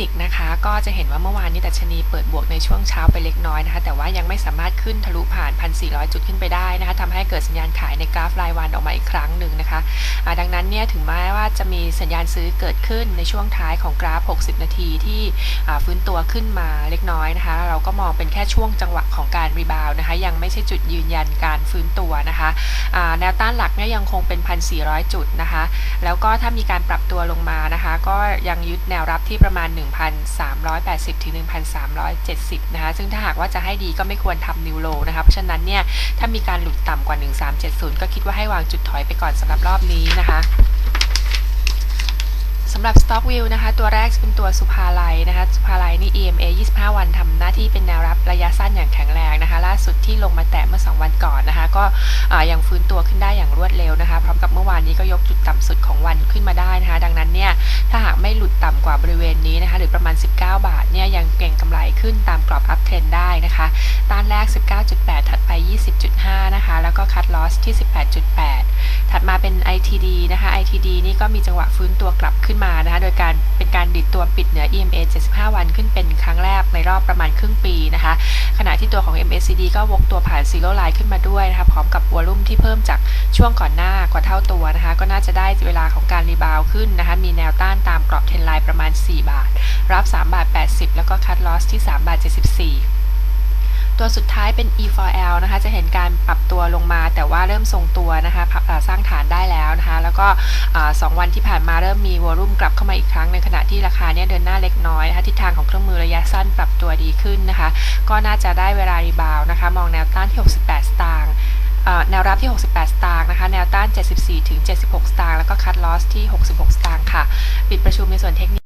นิคนะคะ ก็จะเห็นว่าเมื่อวานนี้ดัชนีเปิดบวกในช่วงเช้าไปเล็กน้อยนะคะ แต่ว่ายังไม่สามารถขึ้นทะลุผ่าน 1,400 จุดขึ้นไปได้นะคะทำให้เกิดสัญญาณขายในกราฟรายวันออกมาอีกครั้งหนึ่งนะคะอ่าดังนั้นเนี่ยถึงแม้ว่าจะมีสัญญาณซื้อเกิดขึ้นในช่วงท้ายของกราฟ 60 นาทีที่ฟื้นตัวขึ้นมาเล็กน้อยนะคะ เราก็มองเป็นแค่ช่วงจังหวะของการรีบาวนะคะ ยังไม่ใช่จุดยืนยันการฟื้นตัว นะคะแนวต้านหลักเนี่ยยังคงเป็น 1,400 จุดนะคะ แล้วก็ถ้ามีการปรับตัวลงมานะคะ ก็ยังยึดแนวรับที่ประมาณ 1,380 ถึง 1,370 นะคะ ซึ่งถ้าหากว่าจะให้ดีก็ไม่ควรทำนิวโลนะคะ เพราะฉะนั้นเนี่ย ถ้ามีการหลุดต่ำกว่า 1370 ก็คิดว่าให้วางจุดถอยไปก่อนสำหรับรอบนี้นะคะำหรับ Stock View นะคะ ตัวแรกจะเป็นตัวสุภาลัยนะคะ สุภาลัยนี่ EMA 25 วันทำหน้าที่เป็นแนวรับระยะสั้นอย่างแข็งแรงนะคะ ล่าสุดที่ลงมาแตะเมื่อ 2 วันก่อนนะคะ ก็อ่ายังฟื้นตัวขึ้นได้อย่างรวดเร็วนะคะ พร้อมกับเมื่อวานนี้ก็ยกจุดต่ำสุดของ หากไม่หลุดต่ำกว่าบริเวณนี้นะคะ หรือประมาณ 19 บาทเนี่ยยังเก่งกำไรขึ้นตามกรอบอัพเทรนได้นะคะ ต้านแรก 19.8 ถัดไป 20.5 นะคะ แล้วก็คัดลอสที่ 18.8 ถัดมาเป็น ITD นะคะ ITD นี่ก็มีจังหวะฟื้นตัวกลับขึ้นมานะคะ โดยการเป็นการดิดตัวปิดเหนือ EMA 75 วันขึ้นเป็นครั้งแรกในรอบประมาณครึ่งปีนะคะ ขณะที่ตัวของ MACD ก็วกตัวผ่านซีโร่ไลน์ขึ้นมาด้วยนะคะ พร้อมกับ วอลุ่มที่เพิ่มจากช่วงก่อนหน้ากว่าเท่าตัวนะคะ ก็น่าจะได้เวลาของการรีบาวขึ้นนะคะ มีแนวต้านตามกรอบเทรนไลน์ประมาณ 4 บาท รับ 3 บาท 80 แล้วก็คัดลอสที่ 3 บาท 74ตัวสุดท้ายเป็น E4L นะคะ จะเห็นการปรับตัวลงมา แต่ว่าเริ่มทรงตัวนะคะสร้างฐานได้แล้วนะคะ แล้วก็สองวันที่ผ่านมาเริ่มมีวอลุ่มกลับเข้ามาอีกครั้ง ในขณะที่ราคาเนี่ยเดินหน้าเล็กน้อยนะคะทิศทางของเครื่องมือระยะสั้นปรับตัวดีขึ้นนะคะ ก็น่าจะได้เวลารีบาวนะคะ มองแนวต้านที่ 68 สตางค์ แนวรับที่ 68 สตางค์นะคะ แนวต้าน 74 ถึง 76 สตางค์ แล้วก็คัดลอสที่ 66 สตางค์ค่ะ ปิดประชุมในส่วนเทคนิค